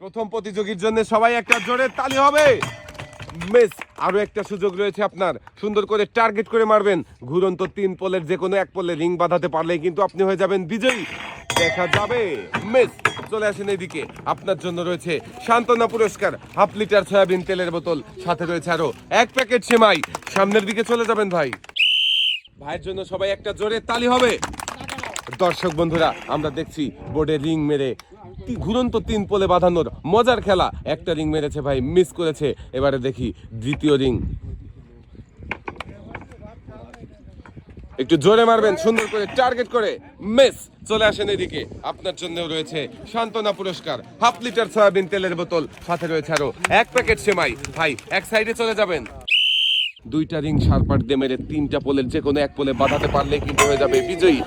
প্রথম প্রতিযোগীর জন্য সবাই একটা জোরে তালি হবে। মিস, আরও একটা সুযোগ রয়েছে আপনার। সুন্দর করে টার্গেট করে মারবেন। ঘুরন্ত তিন পোলের যে কোনো এক পোলে রিং বাঁধাতে পারলেই কিন্তু আপনি হয়ে যাবেন বিজয়ী। দেখা যাবে। মিস, চলে আসেন এইদিকে আপনার জন্য রয়েছে সান্ত্বনা পুরস্কার। হাফ লিটার সয়াবিন তেলের বোতল। সাথে রয়েছে আরও এক প্যাকেট সেমাই। সামনের দিকে চলে যাবেন ভাই। ভাইয়ের জন্য সবাই একটা জোরে তালি হবে। দর্শক বন্ধুরা, আমরা দেখছি বোর্ডে রিং মেরে ঘুরন্ত তিন পোলে বাঁধানোর মজার খেলা। একটা রিং মেরেছে ভাই মিস করেছে। এবারে দেখি দ্বিতীয় রিং। একটু জোরে মারবেন, সুন্দর করে টার্গেট করে। মিস চলে আসেন এদিকে। আপনার জন্যও রয়েছে সান্ত্বনা পুরস্কার। হাফ লিটার সয়াবিন তেলের বোতল, সাথে রয়েছে আরও এক প্যাকেট সেমাই। ভাই, এক সাইডে চলে যাবেন। দুইটা রিং সারপাট দিয়ে মেরে তিনটা পোলের যে কোনো এক পোলে বাঁধাতে পারলে কিন্তু হয়ে যাবে বিজয়ী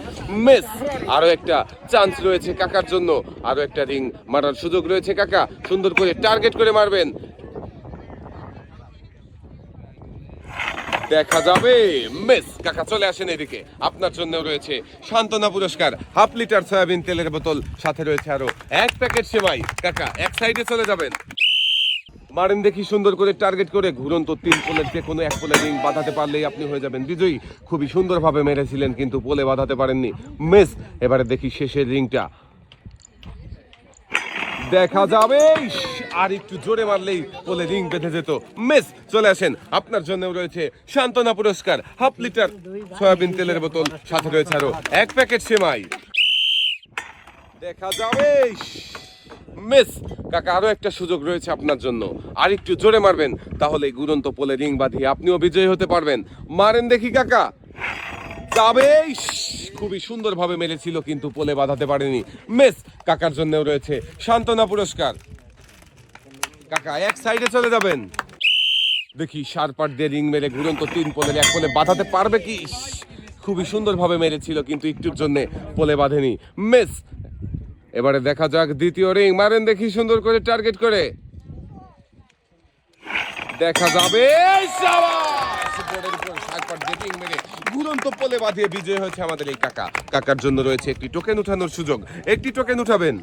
মেস। আরও একটা চান্স রয়েছে কাকার জন্য। আরও একটা রিং মারার সুযোগ রয়েছে কাকা। সুন্দর করে টার্গেট করে মারবেন। দেখা যাবে। মিস, কাকা চলে আসেন এদিকে। আপনার জন্য রয়েছে সান্ত্বনা পুরস্কার। হাফ লিটার সয়াবিন তেলের বোতল, সাথে রয়েছে আরও এক প্যাকেট সেমাই। কাকা, এক সাইডে চলে যাবেন। মারেন দেখি সুন্দর করে টার্গেট করে ঘুরন্ত তিন পোলের যে কোনো এক পোলে রিং বাঁধাতে পারলেই আপনি হয়ে যাবেন। বিজয়ী খুবই সুন্দরভাবে মেরেছিলেন কিন্তু পোলে বাঁধাতে পারেননি। মেস, এবারে দেখি শেষের রিংটা। দেখা যাবে আর একটু জোরে মারলেই পোলে রিং বেঁধে যেত। মিস, চলে আসেন। আপনার জন্য রয়েছে সান্ত্বনা পুরস্কার, হাফ লিটার সয়াবিন তেলের বোতল, সাথে রয়েছে আরও এক প্যাকেট সেমাই। দেখা যাবে মিস, কাকা, আরও একটা সুযোগ রয়েছে আপনার জন্য। আর একটু জোরে মারবেন, তাহলে গুরন্ত পোলে রিং বাঁধিয়ে আপনিও বিজয়ী হতে পারবেন। মারেন দেখি, কাকা। যাবে খুবই সুন্দরভাবে মেরেছিল, কিন্তু পোলে বাঁধাতে পারেনি। মিস, কাকার জন্যও রয়েছে সান্ত্বনা পুরস্কার। কাকা, এক সাইডে চলে যাবেন। দেখি, সারপাট দিয়ে রিং মেরে ঘুরন্ত তিন পোলের এক পোলে বাঁধাতে পারবে কি? খুবই সুন্দরভাবে মেরেছিল, কিন্তু একটুর জন্য পোলে বাঁধেনি। মিস এবারে দেখা যাক দ্বিতীয় রিং মারেন দেখি সুন্দর করে টার্গেট করে। দেখা যাবে পোলে বাঁধিয়ে বিজয় হয়েছে আমাদের এই কাকা। কাকার জন্য রয়েছে একটি টোকেন উঠানোর সুযোগ। একটি টোকেন উঠাবেন।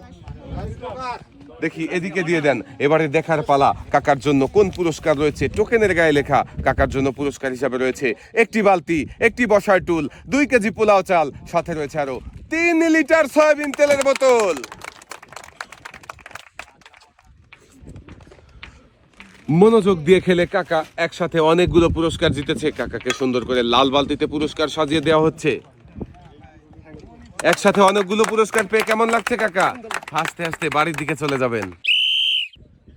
দেখি, এদিকে দিয়ে দেন। এবারে দেখার পালা। কাকার জন্য কোন পুরস্কার রয়েছে? টোকেনের গায়ে লেখা। কাকার জন্য পুরস্কার হিসাবে রয়েছে একটি বালতি, একটি বসার টুল, দুই কেজি পোলাও চাল, সাথে রয়েছে আরও তিন লিটার সয়াবিন তেলের বোতল। মনোযোগ দিয়ে খেলে কাকা একসাথে অনেকগুলো পুরস্কার জিতেছে। কাকাকে সুন্দর করে লাল বালতিতে পুরস্কার সাজিয়ে দেওয়া হচ্ছে। একসাথে অনেকগুলো পুরস্কার পেয়ে কেমন লাগছে কাকা? হাসতে হাসতে বাড়ির দিকে চলে যাবেন।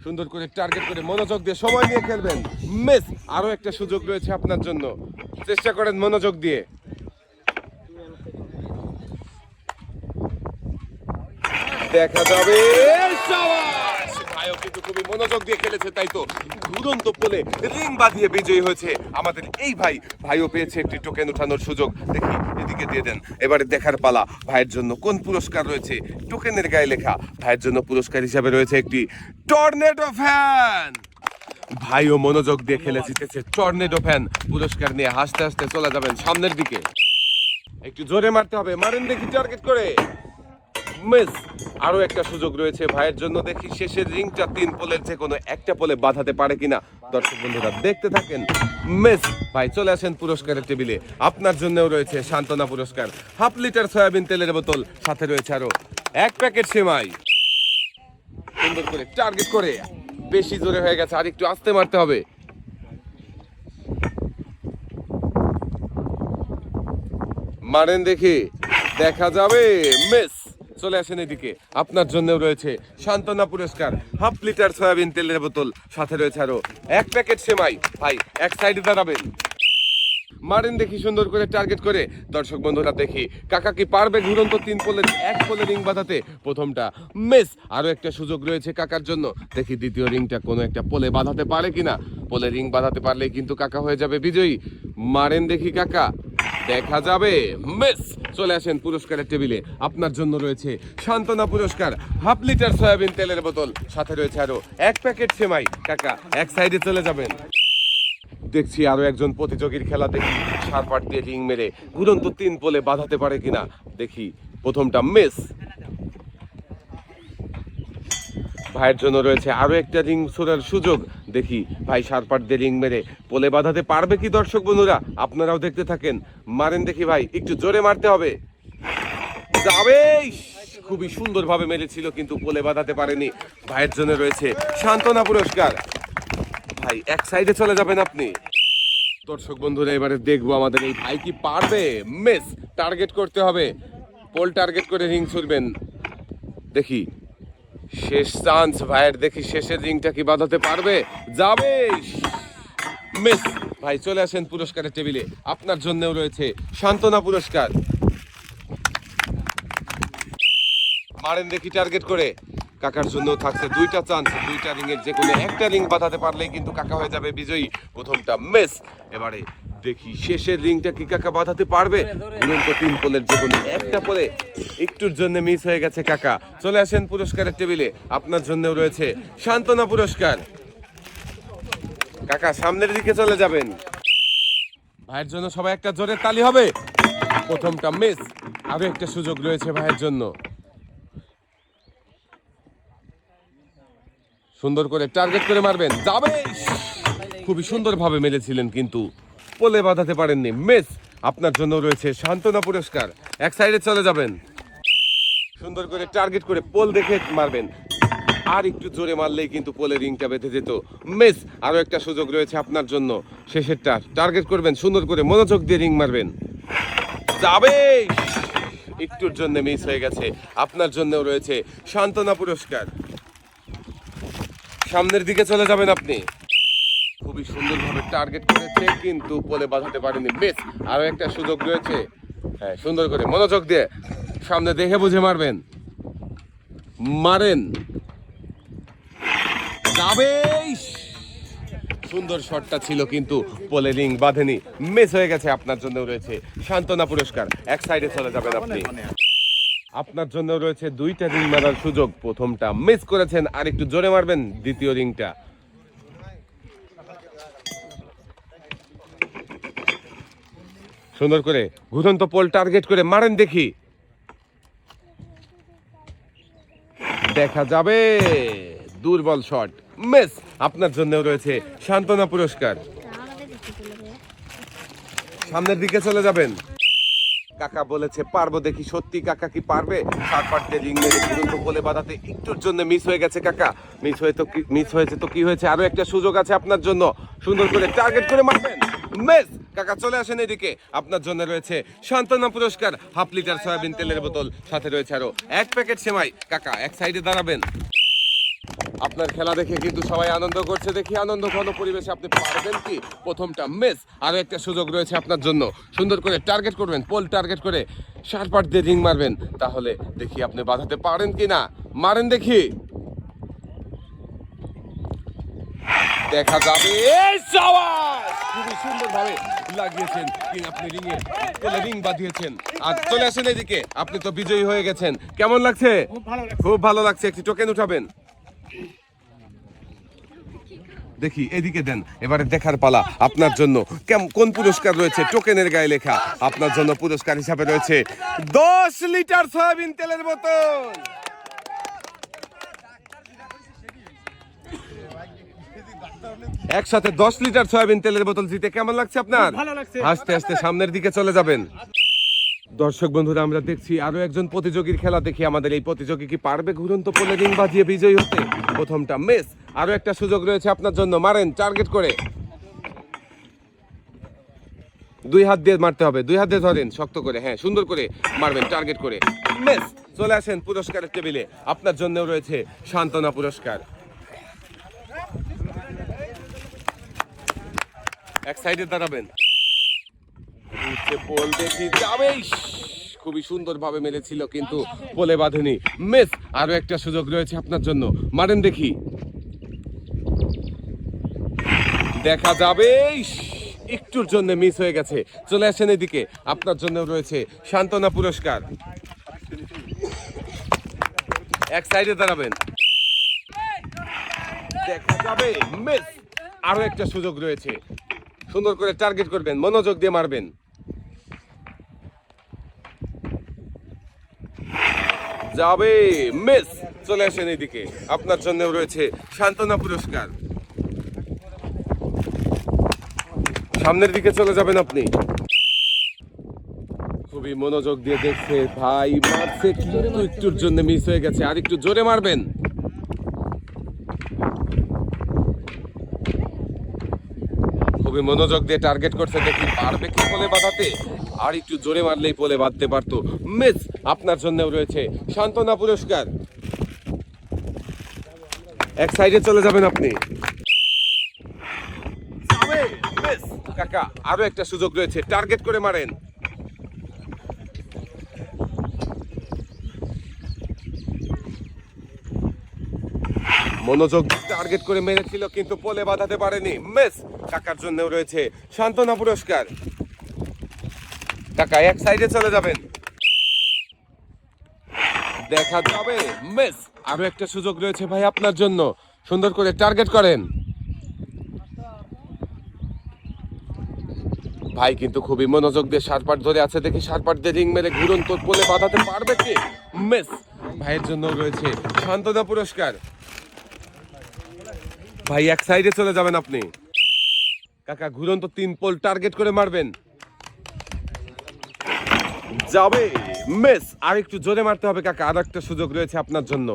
সুন্দর করে টার্গেট করে মনোযোগ দিয়ে সময় নিয়ে খেলবেন। মিস, আরও একটা সুযোগ রয়েছে আপনার জন্য। চেষ্টা করেন মনোযোগ দিয়ে। দেখা যাবে! ভাইও কিন্তু খুবই মনোযোগ দিয়ে খেলেছে, তাই তো ঘুরন্ত পোলে রিং বাঁধিয়ে বিজয়ী হয়েছে আমাদের এই ভাই। ভাইও পেয়েছে একটি টোকেন উঠানোর সুযোগ। দেখি, এদিকে দিয়ে দেন। এবারে দেখার পালা, ভাইয়ের জন্য কোন পুরস্কার রয়েছে? টোকেনের গায়ে লেখা, ভাইয়ের জন্য পুরস্কার হিসাবে রয়েছে একটি টর্নেডো ফ্যান ভাইও মনোযোগ দিয়ে খেলে জিতেছে টর্নেডো ফ্যান পুরস্কার নিয়ে হাসতে হাসতে চলে যাবেন সামনের দিকে। একটু জোরে মারতে হবে। মারেন দেখি টার্গেট করে। মিস, আরও একটা সুযোগ রয়েছে। ভাইয়ের জন্য দেখি শেষের রিংটা তিন পোলের যে কোনো একটা পোলে বাঁধাতে পারে কিনা। দর্শক বন্ধুরা, দেখতে থাকেন। মিস, ভাই, চলে আসেন পুরস্কারের টেবিলে। আপনার জন্যও রয়েছে সান্ত্বনা পুরস্কার। হাফ লিটার সয়াবিন তেলের বোতল, সাথে রয়েছে আরও এক প্যাকেট সেমাই। সুন্দর করে টার্গেট করে। বেশি জোরে হয়ে গেছে, আর একটু আস্তে মারতে হবে। মারেন দেখি। দেখা যাবে, মিস। চলে আসেন এদিকে। আপনার জন্যও রয়েছে সান্ত্বনা পুরস্কার। হাফ লিটার সয়াবিন তেলের বোতল, সাথে রয়েছে আরও এক প্যাকেট সেমাই। ভাই, এক সাইডে দাঁড়াবেন। মারেন দেখি সুন্দর করে টার্গেট করে। দর্শক বন্ধুরা, দেখি। কাকা কি পারবে ঘুরন্ত তিন পোলে এক পোলে রিং বাঁধাতে? প্রথমটা মিস। আরও একটা সুযোগ রয়েছে কাকার জন্য। দেখি দ্বিতীয় রিংটা কোনো একটা পোলে বাঁধাতে পারে কিনা। পোলে রিং বাঁধাতে পারলে কিন্তু কাকা হয়ে যাবে বিজয়ী। মারেন দেখি কাকা। দেখা যাবে। মিস, চলে আসেন পুরস্কারের টেবিলে। আপনার জন্য রয়েছে সান্ত্বনা পুরস্কার, হাফ লিটার সয়াবিন তেলের বোতল, সাথে রয়েছে আরও এক প্যাকেট সেমাই। কাকা, এক সাইডে চলে যাবেন। দেখছি আরও একজন প্রতিযোগীর খেলা দেখি সারপাট দিয়ে রিং মেরে ঘুরন্ত তিন পোলে বাঁধাতে পারে কিনা। দেখি, প্রথমটা মিস। ভাইয়ের জন্য রয়েছে আরও একটা রিং ছোড়ার সুযোগ দেখি ভাই সারপাট দিয়ে রিং মেরে পোলে বাঁধাতে পারবে কি দর্শক বন্ধুরা? আপনারাও দেখতে থাকেন। মারেন দেখি ভাই, একটু জোরে মারতে হবে। যাবে খুবই সুন্দরভাবে মেরেছিল, কিন্তু পোলে বাঁধাতে পারেনি। ভাইয়ের জন্য রয়েছে সান্ত্বনা পুরস্কার। ভাই, এক সাইডে চলে যাবেন আপনি। দর্শক বন্ধুরা, এবারে দেখব আমাদের এই ভাই কি পারবে? মিস, টার্গেট করতে হবে। পোল টার্গেট করে রিং ছুড়বেন। দেখি। শেষ চান্স, ভাইয়ের দেখি শেষের রিংটা কি বাঁধাতে পারবে? যাবে মিস! ভাই, চলে আসেন পুরস্কারের টেবিলে। আপনার জন্যও রয়েছে সান্ত্বনা পুরস্কার। মারেন দেখি টার্গেট করে। কাকার জন্য থাকছে দুইটা চান্স দুইটা রিং এর যে কোনো একটা রিং বাঁধাতে পারলেই কিন্তু কাকা হয়ে যাবে বিজয়ী প্রথমটা। মিস! এবারে দেখি শেষের রিংটা কি কাকা বাঁধাতে পারবে? তিন পোলের যে কোনো একটা পোলে একটুর জন্য মিস হয়ে গেছে কাকা। চলে আসেন পুরস্কারের টেবিলে আপনার জন্যও রয়েছে সান্ত্বনা পুরস্কার। কাকা সামনের দিকে চলে যাবেন। ভাইয়ের জন্য সবাই একটা জোরে তালি হবে। প্রথমটা মিস আরও একটা সুযোগ রয়েছে ভাইয়ের জন্য। সুন্দর করে টার্গেট করে মারবেন। যাবে খুবই সুন্দরভাবে মেরেছিলেন কিন্তু। পোলে বাঁধাতে পারেননি। মিস, আপনার জন্য রয়েছে সান্ত্বনা পুরস্কার। এক সাইডে চলে যাবেন। সুন্দর করে টার্গেট করে পোল দেখে মারবেন। আর একটু জোরে মারলেই কিন্তু পোলে রিংটা বেঁধে যেত। মিস আরও একটা সুযোগ রয়েছে আপনার জন্য। শেষেরটা টার্গেট করবেন, সুন্দর করে মনোযোগ দিয়ে রিং মারবেন। যাবে! একটুর জন্য মিস হয়ে গেছে। আপনার জন্যও রয়েছে সান্ত্বনা পুরস্কার। সামনের দিকে চলে যাবেন আপনি। খুবই সুন্দরভাবে টার্গেট করেছে, কিন্তু পোলে বাঁধাতে পারেনি। বেশ, আরও একটা সুযোগ রয়েছে। হ্যাঁ সুন্দর করে মনোযোগ দিয়ে সামনে দেখে বুঝে মারবেন। মারেন। সুন্দর শটটা ছিল, কিন্তু পোলে রিং বাঁধেনি। মিস হয়ে গেছে, আপনার জন্য রয়েছে। সান্ত্বনা পুরস্কার, এক সাইডে চলে যাবেন আপনি। আপনার জন্য রয়েছে দুইটা রিং মারার সুযোগ। প্রথমটা মিস করেছেন আর একটু জোরে মারবেন, দ্বিতীয় রিংটা। সুন্দর করে ঘুরন্ত পোল টার্গেট করে মারেন দেখি। দেখা যাবে। দুর্বল শট। মিস, আপনার জন্য রয়েছে সান্ত্বনা পুরস্কার। সামনের দিকে চলে যাবেন। কাকা বলেছে, পারব দেখি, সত্যি কাকা কি পারবে? সাত পাটতে রিং মেরে দুরন্ত বাঁধাতে একটুর জন্য মিস হয়ে গেছে কাকা। মিস হয়ে তো মিস হয়েছে তো কি হয়েছে? আরও একটা সুযোগ আছে আপনার জন্য। সুন্দর করে টার্গেট করে মারবেন। মিস কাকা, চলে আসেন এদিকে। আপনার জন্য রয়েছে সান্ত্বনা পুরস্কার, হাফ লিটার সয়াবিন তেলের বোতল, সাথে রয়েছে আরও এক প্যাকেট সেমাই। কাকা, এক সাইডে দাঁড়াবেন। আপনার খেলা দেখে কিন্তু সবাই আনন্দ করছে, দেখি আনন্দ ঘন পরিবেশে আপনি পারবেন কি? প্রথমটা মিস আরও একটা সুযোগ রয়েছে আপনার জন্য। সুন্দর করে টার্গেট করবেন পোল টার্গেট করে শারপাট দিয়ে রিং মারবেন। তাহলে দেখি আপনি বাঁধাতে পারেন কি না মারেন দেখি। দেখা যাবে। সুন্দরভাবে লাগিয়েছেন আপনি রিংয়ে রিং বাঁধিয়েছেন। আর চলে আসেন এদিকে। আপনি তো বিজয়ী হয়ে গেছেন। কেমন লাগছে। খুব ভালো লাগছে। একটি টোকেন উঠাবেন। দেখি এদিকে দেন। এবারে দেখার পালা আপনার জন্য। কেম কোন পুরস্কার রয়েছে? টোকেনের গায়ে লেখা। আপনার জন্য পুরস্কার হিসাবে রয়েছে দশ লিটার সয়াবিন তেলের বোতল। একসাথে দশ লিটার সয়াবিন তেলের বোতল জিতে কেমন লাগছে আপনার। আস্তে আস্তে সামনের দিকে চলে যাবেন। দর্শক বন্ধুরা আমরা দেখছি আরও একজন প্রতিযোগীর খেলা দেখি। আমাদের এই প্রতিযোগী কি পারবে ঘুরন্ত পোলে রিং বাজিয়ে বিজয়ী হতে? প্রথমটা মিস আরও একটা সুযোগ রয়েছে আপনার জন্য। মারেন টার্গেট করে। দুই হাত দিয়ে মারতে হবে। দুই হাত দিয়ে ধরেন শক্ত করে। হ্যাঁ সুন্দর করে মারবেন টার্গেট করে। মিস চলে আসেন পুরস্কারের টেবিলে। আপনার জন্যও রয়েছে সান্ত্বনা পুরস্কার। এক সাইডে দাঁড়াবেন। পোল দেখি যাবেই খুবই সুন্দরভাবে মেরেছিল কিন্তু পোলে বাঁধেনি। মিস, আরও একটা সুযোগ রয়েছে আপনার জন্য। মারেন দেখি। দেখা যাবে একটুর জন্য মিস হয়ে গেছে। চলে আসেন এদিকে, আপনার জন্য রয়েছে সান্ত্বনা পুরস্কার। এক সাইডে দাঁড়াবেন। দেখা যাবে, মিস, আরও একটা সুযোগ রয়েছে। সুন্দর করে টার্গেট করবেন, মনোযোগ দিয়ে মারবেন। যাবে মিস চলে আসেন এদিকে আপনার জন্য রয়েছে সান্ত্বনা পুরস্কার। সামনের দিকে চলে যাবেন আপনি। খুবই মনোযোগ দিয়ে দেখছে, ভাই, মারছে, কিন্তু একটুর জন্য মিস হয়ে গেছে। আর একটু জোরে মারবেন। খুবই মনোযোগ দিয়ে টার্গেট করছে দেখি পারবে কি পোলে বাঁধাতে? আর একটু জোরে মারলেই পোলে বাঁধতে পারতো। মিস আপনার জন্যও রয়েছে সান্ত্বনা পুরস্কার। এক সাইডে চলে যাবেন আপনি। কাকা আরও একটা সুযোগ রয়েছে টার্গেট করে মারেন। মনোযোগ টার্গেট করে মেরেছিল, কিন্তু পোলে বাঁধাতে পারেনি। মেস কাকার জন্যও রয়েছে সান্ত্বনা পুরস্কার। কাকা এক সাইডে চলে যাবেন। দেখা যাবে। মেস, আরও একটা সুযোগ রয়েছে ভাই আপনার জন্য। সুন্দর করে টার্গেট করেন। ভাই কিন্তু খুবই মনোযোগ দিয়ে সারপাট ধরে আছে, দেখি সারপাট দিয়ে রিং মেরে ঘুরন্ত পোলে বাঁধাতে পারবে কি? মেস, ভাইয়ের জন্য রয়েছে সান্ত্বনা পুরস্কার। ভাই, এক সাইডে চলে যাবেন আপনি। কাকা, ঘুরন্ত তিন পোল টার্গেট করে মারবেন। যাবে। মিস আর একটু জোরে মারতে হবে কাকা, আর একটা সুযোগ রয়েছে আপনার জন্য।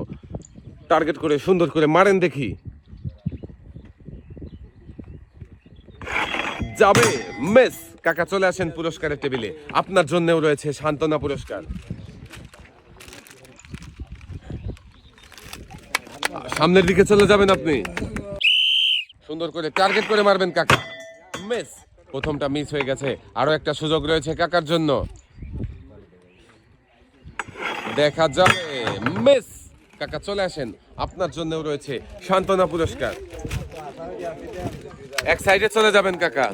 টার্গেট করে, সুন্দর করে মারেন দেখি। যাবে। মিস, কাকা, চলে আসেন পুরস্কারের টেবিলে। আপনার জন্যও রয়েছে সান্ত্বনা পুরস্কার। সামনের দিকে চলে যাবেন আপনি। সুন্দর করে টার্গেট করে মারবেন কাকা। মিস, প্রথমটা মিস হয়ে গেছে। আরও একটা সুযোগ রয়েছে কাকার জন্য। দেখা যাবে। মিস, কাকা চলে আসেন। আপনার জন্যও রয়েছে সান্ত্বনা পুরস্কার। এক সাইডে চলে যাবেন কাকা।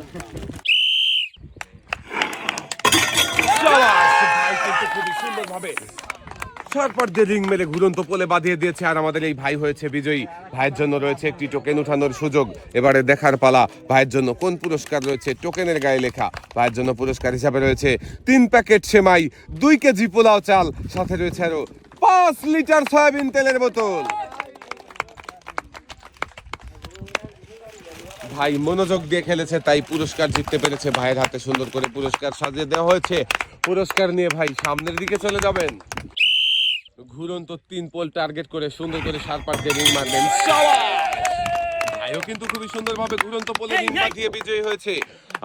খুবই সুন্দরভাবে সরপর দিয়ে রিং মেরে ঘুরন্ত পোলে বাঁধিয়ে দিয়েছে আর আমাদের এই ভাই হয়েছে বিজয়ী। ভাইয়ের জন্য রয়েছে একটি টোকেন উঠানোর সুযোগ। এবারে দেখার পালা, ভাইয়ের জন্য কোন পুরস্কার রয়েছে টোকেনের গায়ে লেখা? ভাইয়ের জন্য পুরস্কার হিসাবে রয়েছে তিন প্যাকেট সেমাই, দুই কেজি পোলাও চাল, সাথে রয়েছে আরও পাঁচ লিটার সয়াবিন তেলের বোতল। ভাই মনোযোগ দিয়ে খেলেছে, তাই পুরস্কার জিততে পেরেছে। ভাইয়ের হাতে সুন্দর করে পুরস্কার সাজিয়ে দেওয়া হয়েছে। পুরস্কার নিয়ে ভাই সামনের দিকে চলে যাবেন। ঘুরন্ত তিন পোল টার্গেট করে সুন্দর করে সার পাট দিয়ে রিং মারলেন ভাইও কিন্তু খুবই সুন্দরভাবে ঘুরন্ত পোলে রিং বাঁধিয়ে বিজয়ী হয়েছে।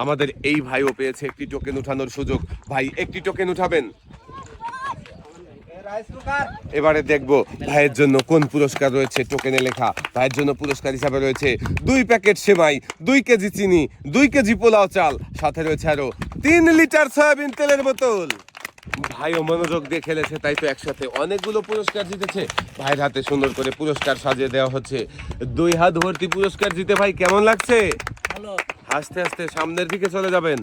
আমাদের এই ভাইও পেয়েছে একটি টোকেন উঠানোর সুযোগ। ভাই একটি টোকেন উঠাবেন? এবারে দেখব ভাইয়ের জন্য কোন পুরস্কার রয়েছে টোকেনে লেখা। ভাইয়ের জন্য পুরস্কার হিসাবে রয়েছে দুই প্যাকেট সেমাই দুই কেজি চিনি দুই কেজি পোলাও চাল। সাথে রয়েছে আরও তিন লিটার সয়াবিন তেলের বোতল। ভাইও মনোযোগ দিয়ে খেলেছে তাই তো একসাথে অনেকগুলো পুরস্কার জিতেছে। ভাইয়ের হাতে সুন্দর করে পুরস্কার সাজিয়ে দেওয়া হচ্ছে। দুই হাত ভর্তি পুরস্কার জিতে ভাই কেমন লাগছে? হাসতে আস্তে সামনের দিকে চলে যাবেন।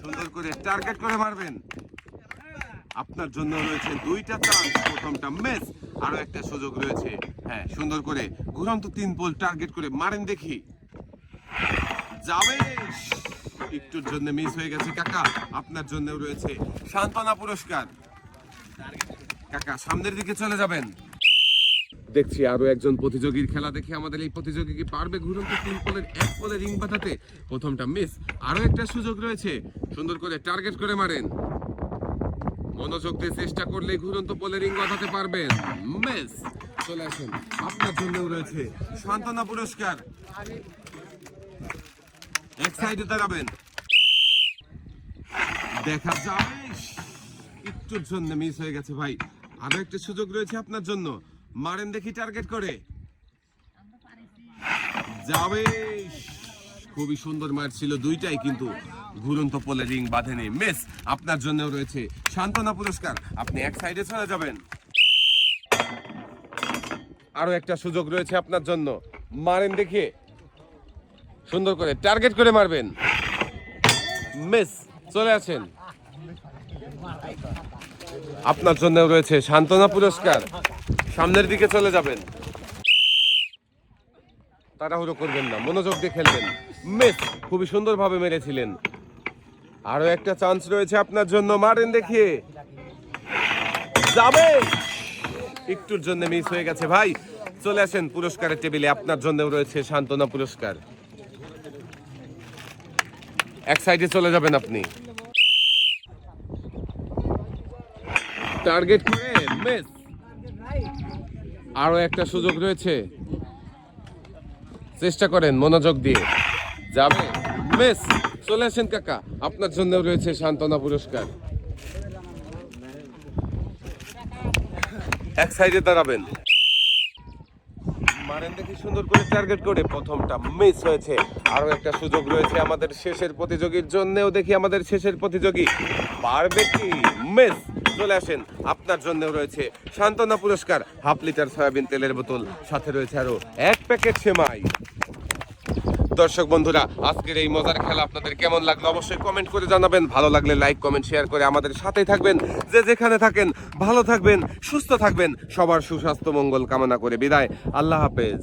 সুন্দর করে টার্গেট করে মারবেন। আপনার জন্য রয়েছে দুইটা চান্স প্রথমটা মিস আরও একটা সুযোগ রয়েছে। হ্যাঁ সুন্দর করে ঘুরন্ত তিন বল টার্গেট করে মারেন দেখি। যাবে একটুর জন্য মিস হয়ে গেছে। কাকা, আপনার জন্য রয়েছে সান্ত্বনা পুরস্কার। কাকা, সামনের দিকে চলে যাবেন। দেখছি আরও একজন প্রতিযোগীর খেলা দেখে আমাদের এই প্রতিযোগী কি পারবে ঘুরন্ত তিন পোলের এক পোলে রিং বাঁধাতে। প্রথমটা মিস আরও একটা সুযোগ রয়েছে। সুন্দর করে টার্গেট করে মারেন। মনোযোগ দিয়ে চেষ্টা করলে ঘুরন্ত পোলে রিং বাঁধাতে পারবেন। মিস চলে আসেন। আপনার জন্যও রয়েছে সান্ত্বনা পুরস্কার। এক সাইডে দাঁড়াবেন। দেখা যাবে একটুর জন্য মিস হয়ে গেছে ভাই। আরও একটা সুযোগ রয়েছে আপনার জন্য। মারেন দেখি টার্গেট করে। যাবে খুবই সুন্দর মার ছিল দুইটাই, কিন্তু ঘুরন্ত পোলে রিং বাঁধেনি। মিস আপনার জন্য রয়েছে। সান্ত্বনা পুরস্কার, আপনি এক সাইডে চলে যাবেন। আরও একটা সুযোগ রয়েছে আপনার জন্য। মারেন দেখে। সুন্দর করে টার্গেট করে মারবেন। মিস, চলে আসেন। আপনার জন্য রয়েছে সান্ত্বনা পুরস্কার। সামনের দিকে চলে যাবেন। তাড়াহুড়ো করবেন না, মনোযোগ দিয়ে খেলবেন। মিস, খুবই সুন্দরভাবে মেরেছিলেন। আরও একটা চান্স রয়েছে আপনার জন্য, মারেন দেখিয়ে। যাবে। একটুর জন্য মিস হয়ে গেছে ভাই। চলে আসেন পুরস্কারের টেবিলে আপনার জন্যও রয়েছে সান্ত্বনা পুরস্কার। এক সাইডে চলে যাবেন আপনি। টার্গেট করে মিস আরও একটা সুযোগ রয়েছে। চেষ্টা করেন মনোযোগ দিয়ে। যাবে। মিস চলে আসেন কাকা। আপনার জন্য রয়েছে সান্ত্বনা পুরস্কার। এক সাইডে দাঁড়াবেন। মারেন দেখি সুন্দর করে টার্গেট করে প্রথমটা মিস হয়েছে। আরও একটা সুযোগ রয়েছে আমাদের শেষের প্রতিযোগীর জন্যও দেখি আমাদের শেষের প্রতিযোগী। পারবে কি? মিস চলে আসেন। আপনার জন্যও রয়েছে সান্ত্বনা পুরস্কার। হাফ লিটার সয়াবিন তেলের বোতল। সাথে রয়েছে আরও এক প্যাকেট সেমাই। দর্শক বন্ধুরা, আজকের এই মজার খেলা আপনাদের কেমন লাগল অবশ্যই কমেন্ট করে জানাবেন। ভালো লাগলে লাইক কমেন্ট শেয়ার করে আমাদের সাথেই থাকবেন। যে যেখানে থাকেন, ভালো থাকবেন, সুস্থ থাকবেন। সবার সুস্বাস্থ্য, মঙ্গল কামনা করে বিদায়। আল্লাহ হাফেজ।